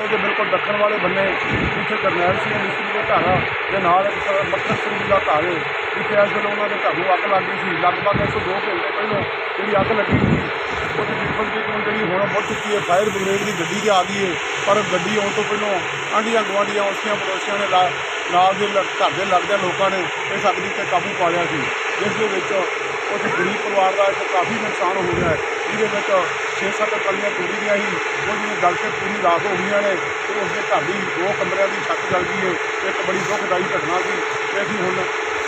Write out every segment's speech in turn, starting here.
ਦੇ ਬਿਲਕੁਲ ਦੱਖਣ ਵਾਲੇ ਬੰਨੇ ਜਿੱਥੇ ਕਰਨੈਲ ਸਿੰਘ ਮਿਸਤਰੀ ਦੇ ਘਰ ਆ, ਦੇ ਨਾਲ ਇੱਕ ਮੱਕਰ ਸਿੰਘ ਜੀ ਦਾ ਘਰ ਹੈ ਜਿੱਥੇ ਇਸ ਵੇਲੇ ਉਹਨਾਂ ਦੇ ਘਰ ਨੂੰ ਅੱਗ ਲੱਗ ਸੀ। ਲਗਭਗ 102 ਘੰਟੇ ਪਹਿਲਾਂ ਜਿਹੜੀ ਅੱਗ ਲੱਗੀ ਸੀ ਉਹ ਤਕਰੀਬਨ ਤਕਰੀਬਨ ਜਿਹੜੀ ਹੁਣ ਮੁੱਢ ਚੁੱਕੀ ਹੈ ਫਾਇਰ ਬ੍ਰਿਗੇਡ ਦੀ ਗੱਡੀ ਤੇ ਆ ਗਈ ਹੈ ਪਰ ਗੱਡੀ ਆਉਣ ਤੋਂ ਪਹਿਲਾਂ ਆਂਢੀਆਂ ਗੁਆਂਢੀਆਂ ਉਸਦੀਆਂ ਪੜੋਸੀਆਂ ਨੇ ਲਾ- ਨਾਲ ਦੇ ਲ- ਘਰ ਦੇ ਲੱਗਦੇ ਲੋਕਾਂ ਨੇ ਇਸ ਅੱਗ ਦੀ ਤੇ ਕਾਬੂ ਪਾ ਲਿਆ ਸੀ। ਜਿਸ ਦੇ ਵਿੱਚ ਉਸ ਗਰੀਬ ਪਰਿਵਾਰ ਦਾ ਇੱਕ ਕਾਫੀ ਨੁਕਸਾਨ ਹੋ ਗਿਆ ਹੈ ਜਿਹਦੇ ਵਿੱਚ 6-7 ਕਲੀਆਂ ਤੂੜੀ ਦੀਆਂ ਸੀ ਉਹ ਜਿਹੜੀਆਂ ਗਲ ਕੇ ਪੂਰੀ ਰਾਖ ਹੋ ਗਈਆਂ ਨੇ, ਤੇ ਉਸ ਦੇ ਘਰ ਦੀ ਦੋ ਕਮਰਿਆਂ ਦੀ ਛੱਤ ਜਲ ਗਈ ਹੈ ਇੱਕ ਬੜੀ ਦੁਖਦਾਈ ਘਟਨਾ ਸੀ, ਤੇ ਅਸੀਂ ਹੁਣ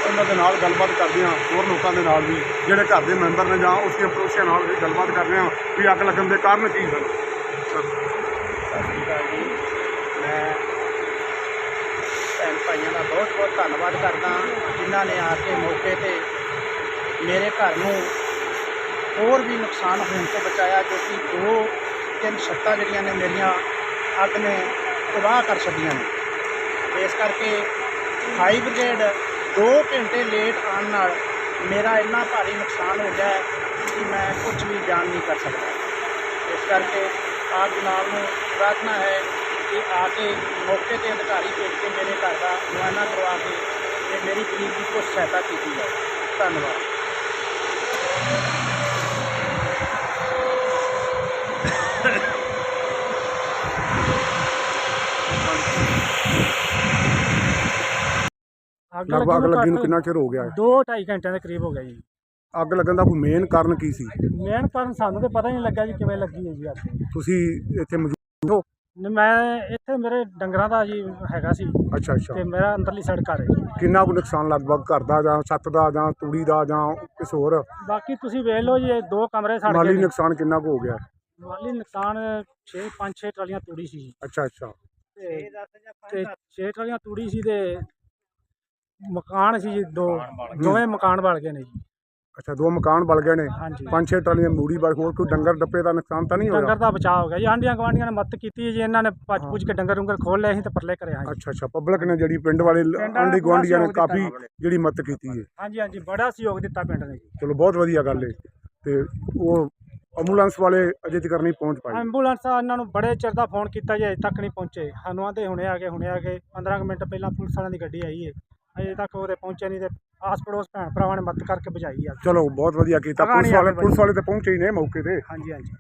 ਉਹਨਾਂ ਦੇ ਨਾਲ ਗੱਲਬਾਤ ਕਰਦੇ ਹਾਂ, ਹੋਰ ਲੋਕਾਂ ਦੇ ਨਾਲ ਵੀ, ਜਿਹੜੇ ਘਰ ਦੇ ਮੈਂਬਰ ਨੇ ਜਾਂ ਉਸ ਦੇ ਪੜੋਸੀਆਂ ਨਾਲ ਵੀ ਗੱਲਬਾਤ ਕਰਦੇ ਹਾਂ ਵੀ ਅੱਗ ਲੱਗਣ ਦੇ ਕਾਰਨ ਕੀ ਸਨ। ਸਤਿ ਸ਼੍ਰੀ ਅਕਾਲ ਜੀ। ਮੈਂ ਭੈਣ ਭਾਈਆਂ ਦਾ ਬਹੁਤ ਬਹੁਤ ਧੰਨਵਾਦ ਕਰਦਾ ਜਿਨ੍ਹਾਂ ਨੇ ਆ ਕੇ ਮੌਕੇ ਤੇ ਮੇਰੇ ਘਰ ਨੂੰ ਹੋਰ ਵੀ ਨੁਕਸਾਨ ਹੋਣ ਤੋਂ ਬਚਾਇਆ, ਜੋ ਕਿ ਦੋ ਤਿੰਨ ਛੱਤਾਂ ਜਿਹੜੀਆਂ ਨੇ ਮੇਰੀਆਂ ਅੱਗ ਨੇ ਤਬਾਹ ਕਰ ਛੱਡੀਆਂ ਨੇ। ਇਸ ਕਰਕੇ ਹਾਈ ਬ੍ਰਿਗੇਡ 2 ਘੰਟੇ ਲੇਟ ਆਉਣ ਨਾਲ ਮੇਰਾ ਇੰਨਾ ਭਾਰੀ ਨੁਕਸਾਨ ਹੋ ਗਿਆ ਕਿ ਮੈਂ ਕੁਝ ਵੀ ਜਾਣ ਨਹੀਂ ਕਰ ਸਕਦਾ। ਇਸ ਕਰਕੇ ਆਪ ਜਨਾਬ ਨੂੰ ਪ੍ਰਾਰਥਨਾ ਹੈ ਕਿ ਆ ਕੇ ਮੌਕੇ ਤੇ ਅਧਿਕਾਰੀ ਭੇਜ ਕੇ ਮੇਰੇ ਘਰ ਦਾ ਮੁਆਇਨਾ ਕਰਵਾ ਕੇ ਤੇ ਮੇਰੀ ਗਰੀਬ ਦੀ ਕੁਛ ਸਹਾਇਤਾ ਕੀਤੀ ਜਾਵੇ। ਧੰਨਵਾਦ। ਲਗਭਗ ਅੱਗ ਲੱਗੀ ਨੂੰ ਕਿੰਨਾ ਚਿਰ ਹੋ ਗਿਆ? ਹੈ ਦੋ ਢਾਈ ਘੰਟਿਆਂ ਦੇ ਕਰੀਬ ਹੋ ਗਿਆ ਜੀ। ਅੱਗ ਲੱਗਣ ਦਾ ਕੋਈ ਮੇਨ ਕਾਰਨ ਕੀ ਸੀ? ਮੇਨ ਕਾਰਨ ਸਾਨੂੰ ਤੇ ਪਤਾ ਹੀ ਨਹੀਂ ਲੱਗਾ ਜੀ ਕਿਵੇਂ ਲੱਗੀ ਹੈ ਜੀ ਅੱਗ। ਤੁਸੀਂ ਇੱਥੇ ਮੌਜੂਦ ਹੋ? ਨ- ਮੈਂ ਇੱਥੇ ਮੇਰੇ ਡੰਗਰਾਂ ਦਾ ਜੀ ਹੈਗਾ ਸੀ। ਅੱਛਾ ਅੱਛਾ। ਤੇ ਮੇਰਾ ਅੰਦਰਲੀ ਸਾਈਡ ਘਰ ਹੈ ਜੀ। ਕਿੰਨਾ ਕੁ ਨੁਕਸਾਨ ਲਗਭਗ ਘਰ ਦਾ ਜਾਂ ਛੱਤ ਦਾ ਜਾਂ ਤੂੜੀ ਦਾ ਜਾਂ ਕਿਸ ਹੋਰ? ਬਾਕੀ ਤੁਸੀਂ ਵੇਖ ਲਓ ਜੀ ਇਹ ਦੋ ਕਮਰੇ ਸੜ ਮਾਲੀ ਗਏ ਨੇ। ਨੁਕਸਾਨ ਕਿੰਨਾ ਕੁ ਹੋ ਗਿਆ? ਹੈ? ਮਾਲੀ ਨੁਕਸਾਨ 6 5 6 ਟਰਾਲੀਆਂ ਤੂੜੀ ਸੀ ਜੀ। ਅੱਛਾ ਅੱਛਾ। ਤੇ 6 ਟਰਾਲੀਆਂ ਤੂੜੀ ਸੀ ਤੇ ਮਕਾਨ ਸੀ ਜੀ ਦੋ ਦੋਵੇਂ ਮਕਾਨ ਬਲ ਗਏ ਨੇ ਜੀ। ਅੱਛਾ ਦੋ ਮਕਾਨ ਬਲ ਗਏ ਨੇ। ਹਾਂਜੀ। ਪੰਜ ਛੇ ਟਰਾਲੀਆਂ ਮੂੜੀ ਬਾਈ ਹੋਰ ਕੋਈ ਡੰਗਰ ਡੱਪੇ ਦਾ ਨੁਕਸਾਨ ਤਾਂ ਨਹੀਂ ਹੋਇਆ? ਡੰਗਰ ਦਾ ਬਚਾਅ ਹੋ ਗਿਆ ਜੀ। ਆਂਡੀਆਂ ਗਵਾਂਡੀਆਂ ਨੇ ਮਦਦ ਕੀਤੀ ਜੀ ਇਹਨਾਂ ਨੇ ਭੱਜ ਭੁੱਜ ਕੇ ਡੰਗਰ ਡੰਗਰ ਖੋਲ ਲਏ ਸੀ ਤੇ ਪਰਲੇ ਕਰਿਆ ਜੀ ਅੱਛਾ ਅੱਛਾ ਪਬਲਿਕ ਨੇ ਜਿਹੜੀ ਪਿੰਡ ਵਾਲੇ ਪਿੰਡ ਆਂਢੀ ਨੇ ਗੁਆਂਢੀਆਂ ਨੇ ਪੂਰਾ ਕਾਫੀ ਸਹਿਯੋਗ ਜਿਹੜੀ ਮਦਦ ਕੀਤੀ ਹੈ। ਹਾਂਜੀ ਹਾਂਜੀ ਬੜਾ ਸਹਿਯੋਗ ਦਿੱਤਾ ਪਿੰਡ ਨੇ ਜੀ। ਚਲੋ ਬਹੁਤ ਵਧੀਆ ਗੱਲ ਹੈ ਤੇ ਉਹ ਐਂਬੂਲੈਂਸ ਵਾਲੇ ਅਜੇ ਤੱਕ ਨਹੀਂ ਪਹੁੰਚ ਪਾਏ। ਐਂਬੂਲੈਂਸ ਆ ਇਹਨਾਂ ਨੂੰ ਬੜੇ ਚਿਰ ਦਾ ਫੋਨ ਕੀਤਾ ਜੀ ਅਜੇ ਤੱਕ ਨਹੀਂ ਪਹੁੰਚੇ। ਸਾਨੂੰ ਆਂਦੇ ਹੁਣੇ ਆ ਗਏ ਹੁਣੇ ਆ ਗਏ। 15 ਕੁ ਮਿੰਟ ਪਹਿਲਾਂ ਪੁਲਿਸ ਵਾਲਿਆਂ ਦੀ ਗੱਡੀ ਆਈ ਹੈ ਅਜੇ ਤੱਕ ਉਹਦੇ ਪਹੁੰਚੇ ਨਹੀਂ ਤੇ ਆਸ ਪੜੋਸ ਭੈਣ ਭਰਾਵਾਂ ਨੇ ਮਦਦ ਕਰਕੇ ਬੁਝਾਈ ਆ। ਚਲੋ ਬਹੁਤ ਵਧੀਆ ਕੀਤਾ। ਪੁਲਿਸ ਵਾਲੇ ਪੁਲਿਸ ਵਾਲੇ ਤੇ ਪਹੁੰਚੇ ਨੇ ਮੌਕੇ ਤੇ। ਹਾਂਜੀ ਹਾਂਜੀ।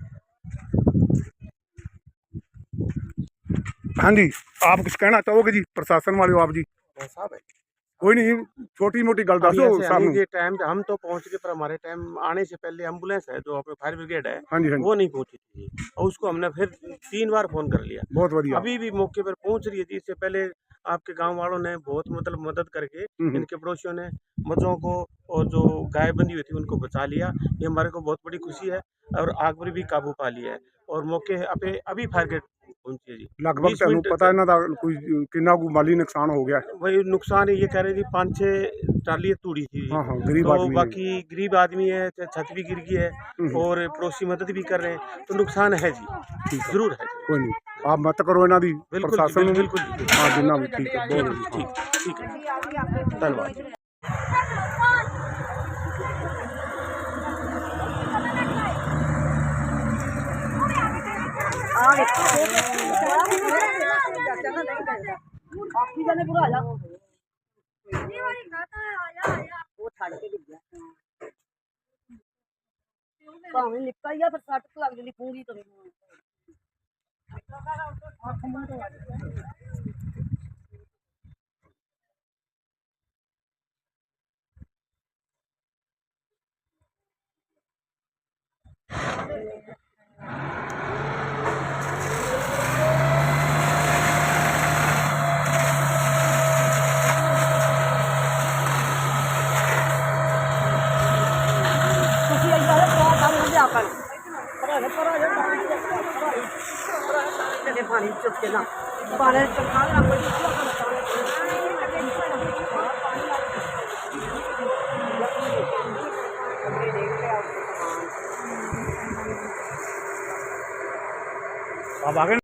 ਹਾਂਜੀ ਆਪ ਕੁਝ ਕਹਿਣਾ ਚਾਹੋਗੇ ਜੀ? ਪ੍ਰਸ਼ਾਸਨ ਵਾਲਿਓ ਆਪ ਜੀ। ਸਾਹਿਬ कोई नहीं छोटी मोटी गल दस टाइम हम तो पहुँच गए पर हमारे टाइम आने से पहले एंबुलेंस है जो अपने फायर ब्रिगेड है हाँ जी हाँ जी। वो नहीं पहुँची थी। और उसको हमने फिर तीन बार फ़ोन कर लिया। बहुत बढ़िया। अभी भी मौके पर पहुँच रही है इससे पहले आपके गाँव वालों ने बहुत मतलब मदद करके हम्म, हम्म। इनके पड़ोसियों ने मजों को और जो गाय बंदी हुई थी उनको बचा लिया। ये हमारे को बहुत बड़ी खुशी है और आग पर भी काबू पा लिया है। और मौके अभी फायर ब्रिगेड ब्रिगेड पहुंची है जी ਲਗਭਗ 20 ਤੁਹਾਨੂੰ ਮਿੰਟ ਪਤਾ ਇਹਨਾਂ ਦਾ ਕੋਈ ਕਿੰਨਾ ਕੁ ਮਾਲੀ ਨੁਕਸਾਨ ਹੋ ਗਿਆ ਹੈ? वही नुकसान ये कह रहे थे पाँच छः ट्राली तोड़ी थी हाँ हाँ गरीब तो आदमी है। बाकी गरीब आदमी है च- छत भी गिर गई है हम्म। और पड़ोसी मदद भी कर रहे हैं तो नुकसान है जी ठीक है जरूर है जी ਕੋਈ ਨਹੀਂ ਆਪ ਮਤ ਕਰੋ ਇਹਨਾਂ ਦੀ बिल्कुल जी, ਪ੍ਰਸ਼ਾਸਨ ਨੂੰ ਵੀ। बिल्कुल बिल्कुल ਹਾਂ ਜਿੰਨਾ ਵੀ ਠੀਕ ਹੈ ਬਹੁਤ ਵਧੀਆ ठीक ठीक है धन्यवाद ਆਖੀ ਜਾਨੇ ਪੂਰਾ ਆ ਜਾ ਉਹ ਛੱਡ ਕੇ ਗਿਆ ਭਾਵੇਂ ਨਿੱਕਾ ਹੀ ਆ ਫਿਰ ਸੱਟ ਤਾਂ ਲੱਗ ਜਾਂਦੀ ਪੂਰੀ ਤੋਂ ਤੁਸੀਂ ਤੇ ਪਾਣੀ ਚੁੱਕ ਕੇ ਨਾ ਪਾਣੀ ਚੁੱਕਾ ਨਾ ਕੋਈ ਆਪ ਆ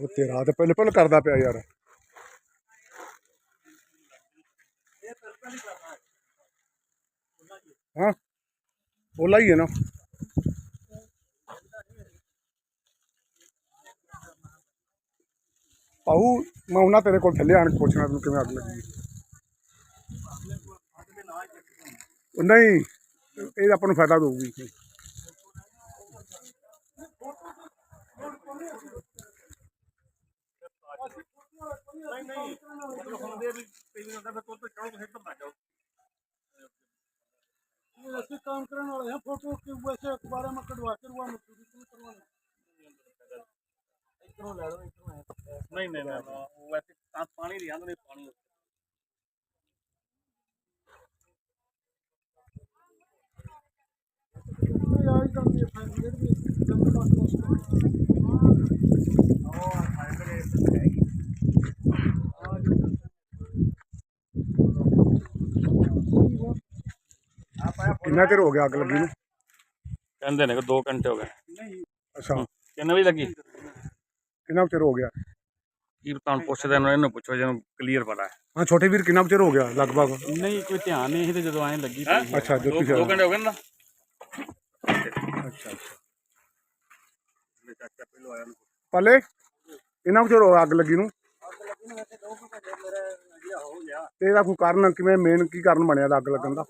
ਉਹ ਤੇਰਾ ਤੇ ਪਹਿਲੇ ਪਹਿਲੇ ਕਰਦਾ ਪਿਆ ਯਾਰ। ਹਾਂ, ਓਲਾ ਹੀ ਹੈ ਨਾ। ਪਾਉ, ਮੈਂ ਉਹਨਾਂ ਤੇਰੇ ਕੋਲ ਥੱਲੇ ਆਣ ਕੇ ਪੁੱਛਣਾ ਤੈਨੂੰ ਕਿਵੇਂ ਅੱਗ ਲੱਗੀ। ਨਹੀਂ, ਇਹ ਆਪਾਂ ਨੂੰ ਫਾਇਦਾ ਦਊਗੀ। ਅਸੀਂ ਕੰਮ ਕਰਨ ਵਾਲੇ ਹਾਂ ਫੋਟੋ ਕਿ ਵੈਸੇ ਅਖਬਾਰਾਂ में कटवा करवा मजदूरी क्यों करवाना ਨਹੀਂ ਨਹੀਂ ਨਹੀਂ ਉਹ ਵੈਸੇ ਤਾਂ ਪਾਣੀ ਦੀ ਆਂਦੇ ਪਾਣੀ ਯਾਰ ਇਹ ਕੰਮ ਇਹ ਫਾਇਦੇ ਵੀ ਜੰਗਲ ਦਾ ਕੋਸਟ ਕਿੰਨਾ ਚਿਰ ਹੋ ਗਿਆ ਅੱਗ ਲੱਗੀ ਨੂੰ? ਕਹਿੰਦੇ ਨੇ ਕਿ 2 ਘੰਟੇ ਹੋ ਗਏ। ਅੱਛਾ। ਕਿੰਨੇ ਵਜੇ ਲੱਗੀ? ਕਿੰਨਾ ਚਿਰ ਹੋ ਗਿਆ? ਕੀ ਤੁਹਾਨੂੰ ਪੁੱਛਦੇ ਨੇ ਇਹਨੂੰ ਪੁੱਛੋ ਜਿਹਨੂੰ ਕਲੀਅਰ ਪਤਾ ਹੈ। ਹਾਂ ਛੋਟੇ ਵੀਰ ਕਿੰਨਾ ਕੁ ਚਿਰ ਹੋ ਗਿਆ ਲਗਭਗ? ਨਹੀਂ ਕੋਈ ਧਿਆਨ ਨਹੀਂ ਸੀ ਤੇ ਜਦੋਂ ਐਂ ਲੱਗੀ ਅੱਛਾ ਜੋ 2 ਤੁਸੀਂ ਘੰਟੇ ਹੋ ਗਏ ਨਾ। ਅੱਛਾ ਅੱਛਾ। ਪਲੇ? ਕਿੰਨਾ ਕੁ ਚਿਰ ਹੋ ਗਿਆ ਅੱਗ ਲੱਗੀ ਨੂੰ। ਤੇ ਇਹਦਾ ਕੋਈ ਕਾਰਨ ਕਿਵੇਂ ਮੇਨ ਕੀ ਕਾਰਨ ਬਣਿਆ ਦਾ ਅੱਗ ਲੱਗਣ ਦਾ?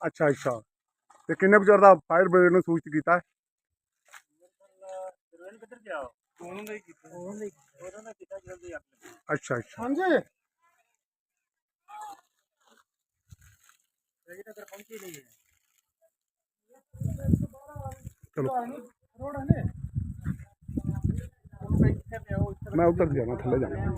ਅੱਛਾ ਅੱਛਾ। ਤੇ ਕਿੰਨੇ ਚਿਰ ਦਾ ਫਾਇਰ ਬ੍ਰਿਗੇਡ ਨੂੰ ਸੂਚਿਤ ਕੀਤਾ ਹੈ? ਅੱਛਾ ਅੱਛਾ। ਹਾਂਜੀ। ਚਲੋ। ਰੋਡ ਹੈ ਨੇ? ਮੈਂ ਉੱਤਰ ਜਾਣਾ ਥੱਲੇ ਜਾਣਾ।